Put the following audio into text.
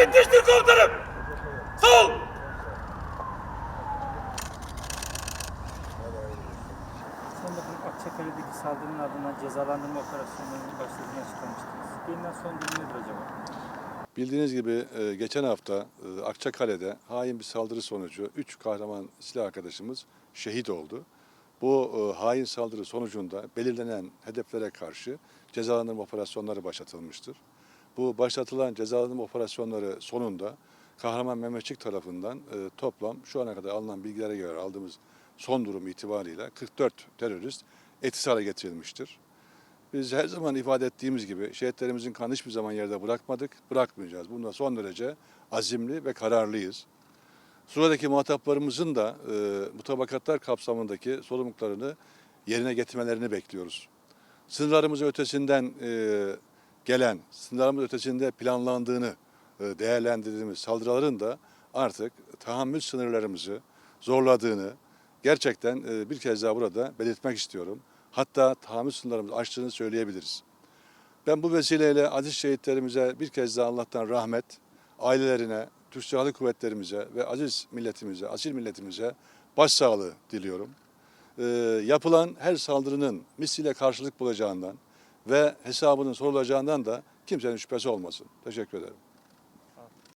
Yetiştir komutanım. Sağ ol. Sen de bu Akçakale'deki saldırının ardından cezalandırma operasyonlarının başladığını açıklamıştınız. Gelinen son durum nedir acaba? Bildiğiniz gibi e, geçen hafta e, Akçakale'de hain bir saldırı sonucu 3 kahraman silah arkadaşımız şehit oldu. Bu e, hain saldırı sonucunda belirlenen hedeflere karşı cezalandırma operasyonları başlatılmıştır. Bu başlatılan cezalandırma operasyonları sonunda Kahraman Mehmetçik tarafından e, toplam şu ana kadar alınan bilgilere göre aldığımız son durum itibariyle 44 terörist etkisiz hale getirilmiştir. Biz her zaman ifade ettiğimiz gibi şehitlerimizin kanı hiçbir zaman yerde bırakmadık, bırakmayacağız. Bunda son derece azimli ve kararlıyız. Suradaki muhataplarımızın da e, mutabakatlar kapsamındaki sorumluluklarını yerine getirmelerini bekliyoruz. Sınırlarımızın ötesinden e, gelen, sınırlarımız ötesinde planlandığını e, değerlendirdiğimiz saldırıların da artık tahammül sınırlarımızı zorladığını gerçekten e, bir kez daha burada belirtmek istiyorum. Hatta tahammül sınırlarımızı aştığını söyleyebiliriz. Ben bu vesileyle aziz şehitlerimize bir kez daha Allah'tan rahmet, ailelerine, Türk Silahlı Kuvvetlerimize ve aziz milletimize, asil milletimize başsağlığı diliyorum. Ee, yapılan her saldırının misliyle karşılık bulacağından ve hesabının sorulacağından da kimsenin şüphesi olmasın. Teşekkür ederim.